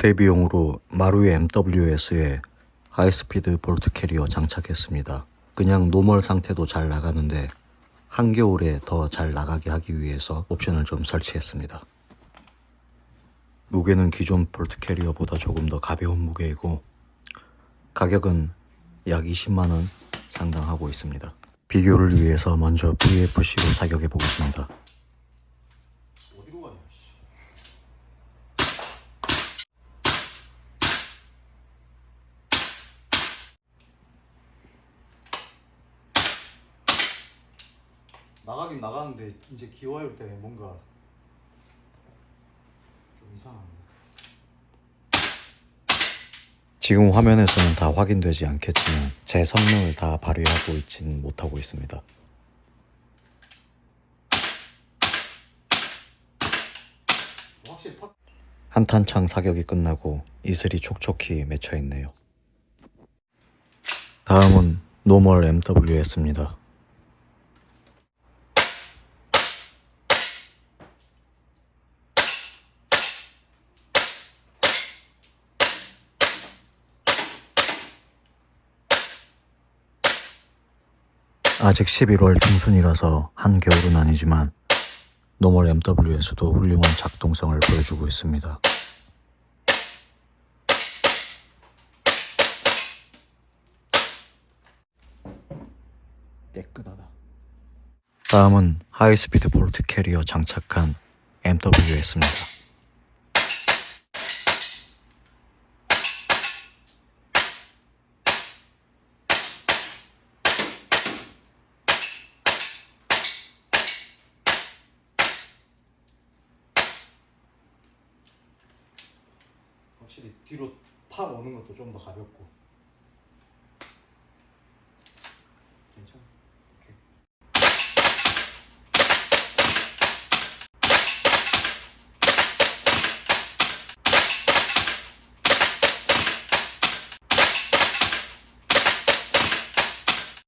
대비용으로 마루의 MWS에 하이스피드 볼트 캐리어 장착했습니다. 그냥 노멀 상태도 잘 나가는데 한겨울에 더 잘 나가게 하기 위해서 옵션을 좀 설치했습니다. 무게는 기존 볼트 캐리어보다 조금 더 가벼운 무게이고 가격은 약 20만 원 상당하고 있습니다. 비교를 위해서 먼저 VFC로 사격해 보겠습니다. 어디로 가냐 씨. 나가긴 나가는데 이제 기어할 때 뭔가 좀 이상하네. 지금 화면에서는 다 확인되지 않겠지만 제 성능을 다 발휘하고 있지는 못하고 있습니다. 한탄창 사격이 끝나고 이슬이 촉촉히 맺혀 있네요. 다음은 노멀 MWS입니다. 아직 11월 중순이라서 한겨울은 아니지만 노멀 MWS도 훌륭한 작동성을 보여주고 있습니다. 깨끗하다. 다음은 하이스피드 볼트 캐리어 장착한 MWS입니다. 확실히 뒤로 팍 오는 것도 좀 더 가볍고. 괜찮아.